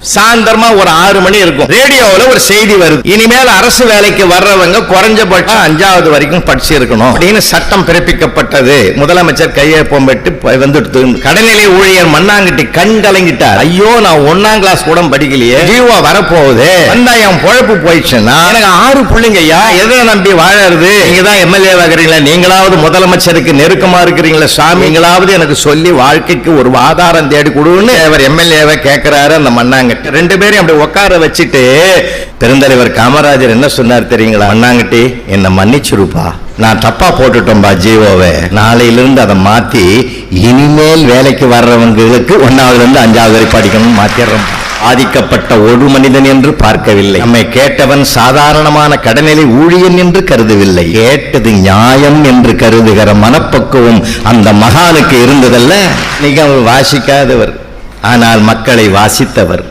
சாயந்தரமா ஒரு ஆறு மணி இருக்கும். ரேடியோவில் ஒரு செய்தி வருது. இனிமேல் அரசு வேலைக்கு வர்றவங்க குறைஞ்சபட்சம் அஞ்சாவது வரைக்கும் படிச்சு இருக்கணும் அப்படின்னு சட்டம் பிறப்பிக்கப்பட்டது. முதலமைச்சர் கையொப்பம் பெற்று ப- வந்துடுத்து. கடைநிலை ஊழியர் மண்ணாங்கிட்டி கண் கலங்கிட்டார். ஐயோ நான் ஒன்னாம் கிளாஸ் கூட படிக்கலையே. ஜீவா வரப்போகுது. வந்தா என் பொழப்பு போயிடுச்சுன்னா. எனக்கு ஆறு பிள்ளைங்க ஐயா எதை நம்பி வாழறது? நீங்க தான் எம்எல்ஏ ஆகுறீங்களா. நீங்களாவது முதலமைச்சருக்கு நெருக்கமா இருக்கிறீங்களா சாமி. நீங்களாவது எனக்கு சொல்லி வாழ்க்கைக்கு ஒரு ஆதாரம் தேடி கொடுன்னு அவர் எம்எல்ஏவை கேட்கிறாரு அந்த மண்ணாங்கட்டி ரெண்டு பேரையும் அப்படி உட்கார வச்சுட்டு பெருந்தலைவர் காமராஜர் என்ன சொன்னார் தெரியுங்களா? அண்ணாங்கட்டி என்னை மன்னிச்சிருப்பா. நான் தப்பா போட்டுட்டோம்பா ஜீவோவை. நாளையிலிருந்து அதை மாத்தி இனிமேல் வேலைக்கு வர்றவங்களுக்கு ஒன்னாவதுலேருந்து அஞ்சாவது வரை படிக்கணும்னு மாத்திடுறோம். பாதிக்கப்பட்ட ஒரு மனிதன் என்று பார்க்கவில்லை. நம்மை கேட்டவன் சாதாரணமான கடனிலை ஊழியன் என்று கருதவில்லை. கேட்டது நியாயம் என்று கருதுகிற மனப்பக்குவம் அந்த மகானுக்கு இருந்ததல்ல. மிக வாசிக்காதவர் ஆனால் மக்களை வாசித்தவர்.